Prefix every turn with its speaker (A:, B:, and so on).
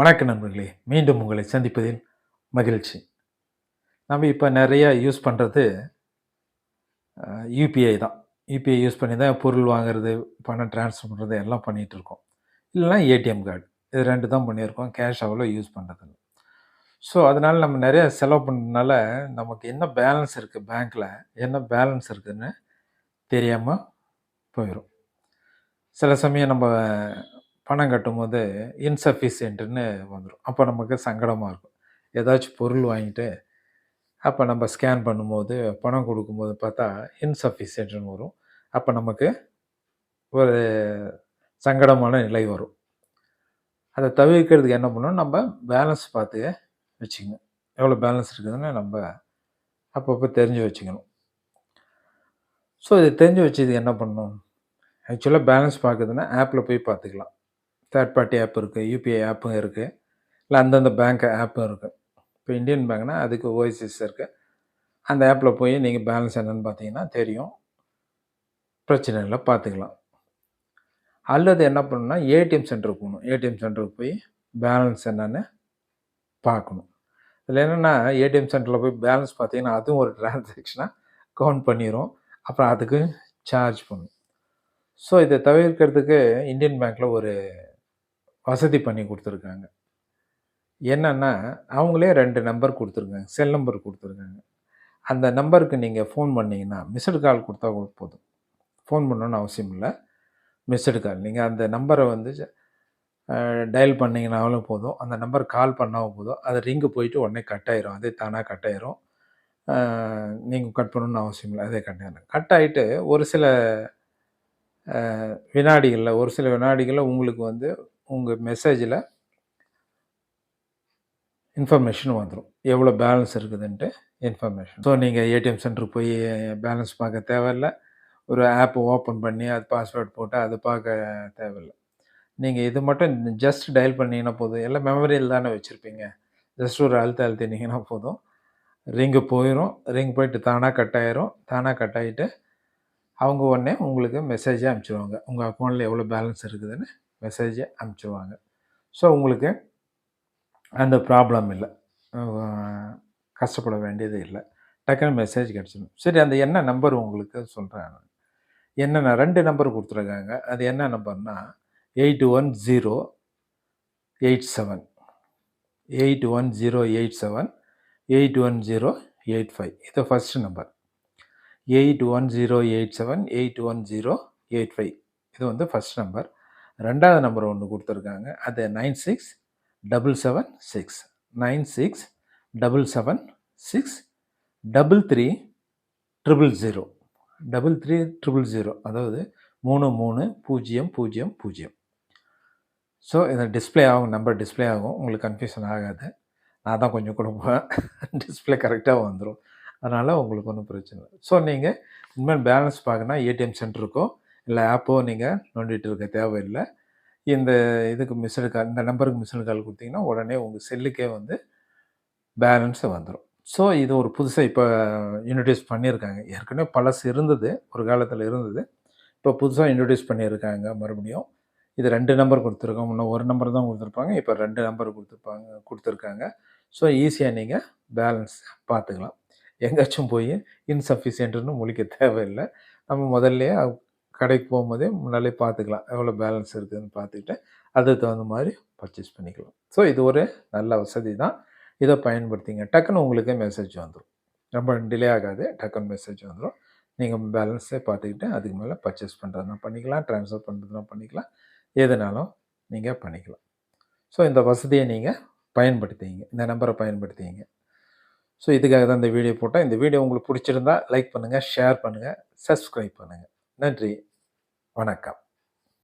A: வணக்க நண்பர்களே. மீண்டும் உங்களை சந்திப்பதில் மகிழ்ச்சி. நம்ம இப்போ நிறைய யூஸ் பண்ணுறது யூபிஐ தான். யூபிஐ யூஸ் பண்ணி தான் பொருள் வாங்குறது பணம் ட்ரான்ஸ்ஃபர் பண்ணுறது எல்லாம் பண்ணிகிட்டு இருக்கோம். இல்லைனா ஏடிஎம் கார்டு இது ரெண்டு தான் பண்ணியிருக்கோம். கேஷ் அவ்வளோ யூஸ் பண்ணுறதில்ல ஸோ அதனால் நம்ம நிறையா செலவு பண்ணனால நமக்கு என்ன பேலன்ஸ் இருக்குது பேங்க்கில் என்ன பேலன்ஸ் இருக்குதுன்னு தெரியாமல் போயிடும் சில சமயம் நம்ம பணம் கட்டும்போது இன்சஃபிஷியன்ட்டுன்னு வந்துடும் அப்போ நமக்கு சங்கடமாக இருக்கும். ஏதாச்சும் பொருள் வாங்கிட்டு அப்போ நம்ம ஸ்கேன் பண்ணும்போது பணம் கொடுக்கும்போது பார்த்தா இன்சஃபிஷியன்ட்னு வரும். அப்போ நமக்கு ஒரு சங்கடமான நிலை வரும். அதை தவிர்க்கிறதுக்கு என்ன பண்ணணும்? நம்ம பேலன்ஸ் பார்த்து வச்சுக்கணும். எவ்வளோ பேலன்ஸ் இருக்குதுன்னு நம்ம அப்பப்போ தெரிஞ்சு வச்சுக்கணும். ஸோ இது தெரிஞ்சு வச்சது என்ன பண்ணணும்? ஆக்சுவலாக பேலன்ஸ் பார்க்குதுன்னா ஆப்பில் போய் பார்த்துக்கலாம். தேர்ட் பார்ட்டி ஆப் இருக்குது யூபிஐ ஆப்பும் இருக்குது இல்லை அந்தந்த பேங்க் ஆப்பும் இருக்குது இப்போ இந்தியன் பேங்க்னா அதுக்கு ஓஎஸ்எஸ் இருக்குது அந்த ஆப்பில் போய் நீங்கள் பேலன்ஸ் என்னென்னு பார்த்தீங்கன்னா தெரியும். பிரச்சனை இல்லை பார்த்துக்கலாம் அல்லது என்ன பண்ணணும்னா ஏடிஎம் சென்டருக்கு போகணும். ஏடிஎம் சென்டருக்கு போய் பேலன்ஸ் என்னென்னு பார்க்கணும் இதில் என்னென்னா ஏடிஎம் சென்டரில் போய் பேலன்ஸ் பார்த்தீங்கன்னா அதுவும் ஒரு டிரான்சாக்ஷனாக கவுண்ட் பண்ணிடும் அப்புறம் அதுக்கு சார்ஜ் பண்ணும். ஸோ இதை தவிர்க்கிறதுக்கு இந்தியன் பேங்க்கில் ஒரு வசதி பண்ணி கொடுத்துருக்காங்க. என்னென்னா அவங்களே ரெண்டு நம்பர் கொடுத்துருக்காங்க செல் நம்பர் கொடுத்துருக்காங்க. அந்த நம்பருக்கு நீங்கள் ஃபோன் பண்ணிங்கன்னா மிஸ்டு கால் கொடுத்தா போதும். ஃபோன் பண்ணணுன்னு அவசியம் இல்லை. Missed call. நீங்கள் அந்த நம்பரை வந்து டயல் பண்ணிங்கனாலும் போதும். அந்த நம்பர் கால் பண்ணாலும் போதும். அது ரிங்கு போயிட்டு உடனே கட் ஆயிரும். அதே தானாக கட் ஆயிரும். நீங்கள் கட் பண்ணணும்னு அவசியம் இல்லை. அதே கட் ஆயிரும். கட் ஆகிட்டு ஒரு சில வினாடிகளில் ஒரு சில வினாடிகளில் உங்களுக்கு வந்து உங்கள் மெசேஜில் இன்ஃபர்மேஷன் வந்துடும் எவ்வளோ பேலன்ஸ் இருக்குதுன்ட்டு இன்ஃபர்மேஷன் ஸோ நீங்கள் ஏடிஎம் சென்டருக்கு போய் பேலன்ஸ் பார்க்க தேவையில்ல. ஒரு ஆப்பை ஓப்பன் பண்ணி அது பாஸ்வேர்ட் போட்டு அது பார்க்க தேவையில்லை. நீங்கள் இது மட்டும் ஜஸ்ட் டயல் பண்ணிங்கன்னா போதும். எல்லாம் மெமரியில் தானே வச்சுருப்பீங்க. ஜஸ்ட் ஒரு அழுத்த அழுத்தினீங்கன்னா போதும். ரிங்கு போயிடும் ரிங் போயிட்டு தானாக கட் ஆயிரும். தானாக கட் ஆகிட்டு அவங்க உடனே உங்களுக்கு மெசேஜே அனுப்பிச்சிடுவாங்க உங்கள் அக்கௌண்ட்டில் எவ்வளோ பேலன்ஸ் இருக்குதுன்னு மெசேஜை அனுப்பிச்சிடுவாங்க ஸோ உங்களுக்கு அந்த ப்ராப்ளம் இல்லை. கஷ்டப்பட வேண்டியது இல்லை. டக்குன்னு மெசேஜ் கிடச்சிடும் சரி அந்த என்ன நம்பர் உங்களுக்கு சொல்கிறேன் என்னென்ன ரெண்டு நம்பர் கொடுத்துருக்காங்க. அது என்ன நம்பர்னா eight one zero eight seven eight one zero eight seven eight one zero eight five இது first number eight one zero eight seven eight one zero eight five இது வந்து ஃபஸ்ட் நம்பர் ரெண்டாவது நம்பர் ஒன்று கொடுத்துருக்காங்க. அது nine six double seven six nine six double seven six double three triple zero double three triple zero அதாவது மூணு மூணு பூஜ்ஜியம் பூஜ்ஜியம் பூஜ்ஜியம். ஸோ இதை டிஸ்பிளே ஆகும் நம்பர் டிஸ்பிளே ஆகும். உங்களுக்கு கன்ஃபியூஷன் ஆகாது. நான் தான் கொஞ்சம் கொடுப்பேன் டிஸ்பிளே கரெக்டாக வந்துடும் அதனால் உங்களுக்கு ஒன்றும் பிரச்சனை இல்லை. ஸோ நீங்கள் இனிமேல் பேலன்ஸ் பார்க்கணுன்னா ஏடிஎம் சென்டருக்கோ இல்லை ஆப்போ நீங்கள் நோண்டிகிட்டு இருக்க தேவையில்லை. இந்த இதுக்கு மிஸ்டு கால் இந்த நம்பருக்கு மிஸ்டு கால் கொடுத்தீங்கன்னா உடனே உங்கள் செல்லுக்கே வந்து பேலன்ஸு வந்துடும் ஸோ இது ஒரு புதுசாக இப்போ இன்ட்ரடியூஸ் பண்ணியிருக்காங்க. ஏற்கனவே பழசு இருந்தது ஒரு காலத்தில் இருந்தது. இப்போ புதுசாக இன்ட்ரடியூஸ் பண்ணியிருக்காங்க மறுபடியும். இது ரெண்டு நம்பர் கொடுத்துருக்கோம் முன்னே ஒரு நம்பர் தான் கொடுத்துருப்பாங்க இப்போ ரெண்டு நம்பர் கொடுத்துருப்பாங்க கொடுத்துருக்காங்க. ஸோ ஈஸியாக நீங்கள் பேலன்ஸ் பார்த்துக்கலாம் எங்கேயாச்சும் போய் இன்சஃபிஷியன்ட்னு முழிக்க தேவையில்லை. நம்ம முதல்லையே கடைக்கு போகும்போதே முன்னாலே பார்த்துக்கலாம். எவ்வளோ பேலன்ஸ் இருக்குதுன்னு பார்த்துக்கிட்டு அதுக்கு தகுந்த மாதிரி பர்ச்சேஸ் பண்ணிக்கலாம். ஸோ இது ஒரு நல்ல வசதி தான். இதை பயன்படுத்திங்க. டக்குன்னு உங்களுக்கு மெசேஜ் வந்துடும் ரொம்ப டிலே ஆகாது. டக்குன்னு மெசேஜ் வந்துடும் நீங்கள் பேலன்ஸே பார்த்துக்கிட்டு அதுக்கு மேலே பர்ச்சேஸ் பண்ணுறதுனா பண்ணிக்கலாம். ட்ரான்ஸ்ஃபர் பண்ணுறதுனா பண்ணிக்கலாம். எதுனாலும் நீங்கள் பண்ணிக்கலாம். ஸோ இந்த வசதியை நீங்கள் பயன்படுத்திங்க. இந்த நம்பரை பயன்படுத்திங்க. ஸோ இதுக்காக தான் இந்த வீடியோ போட்டால் இந்த வீடியோ உங்களுக்கு பிடிச்சிருந்தா லைக் பண்ணுங்கள் ஷேர் பண்ணுங்கள் சப்ஸ்கிரைப் பண்ணுங்கள் நன்றி. வணக்கம்.